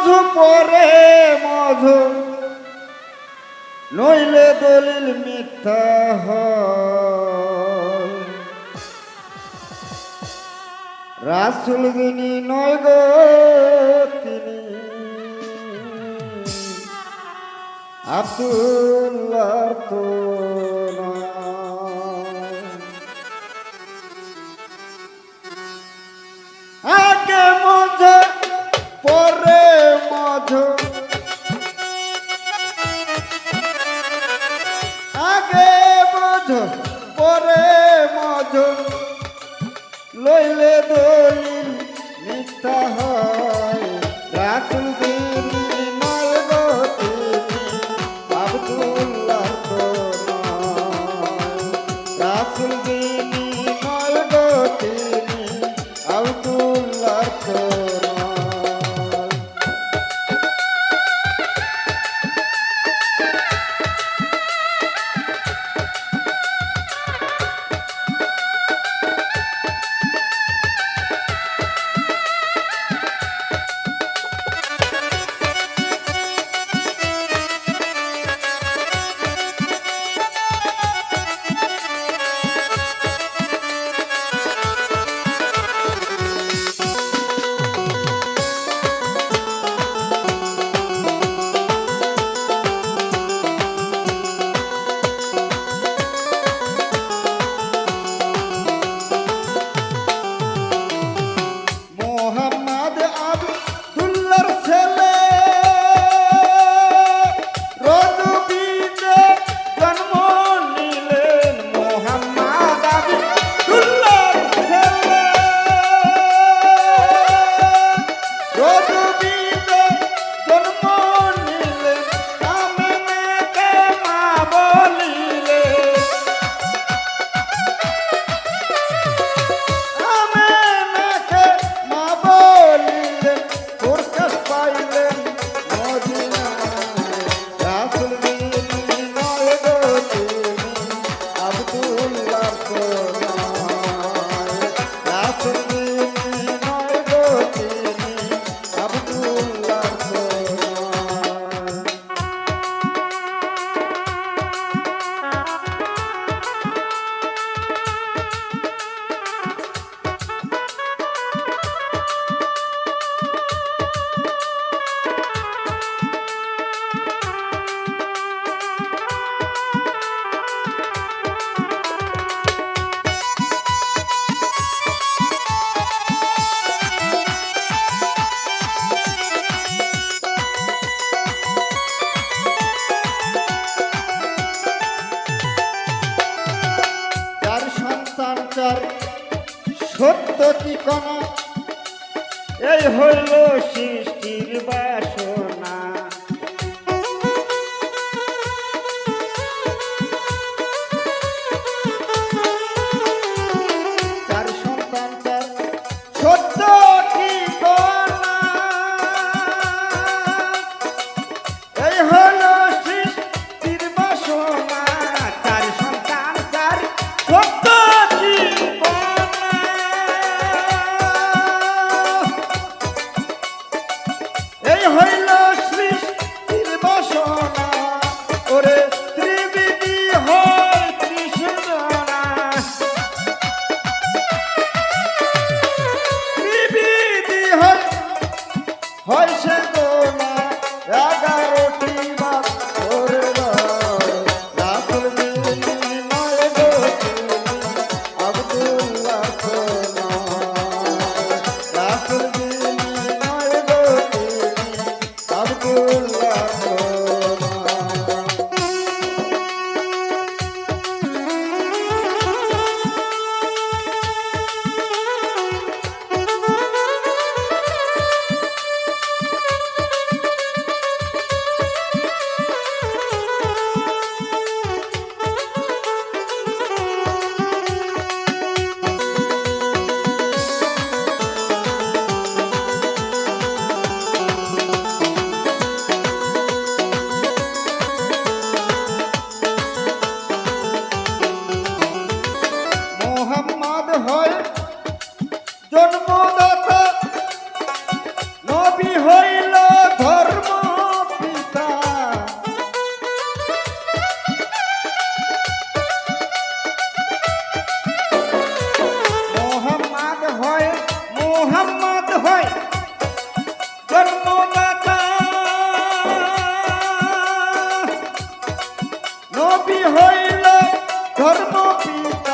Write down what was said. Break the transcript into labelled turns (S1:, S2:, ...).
S1: মধু পরে মধু। নইলে দলিল মিথ্যা রাসুল যিনি নয় গো তিনি আব্দুল্লাহ লইলে দোল ঠিকানা এই হইল সৃষ্টির বাসনা। হয় সে Thank you.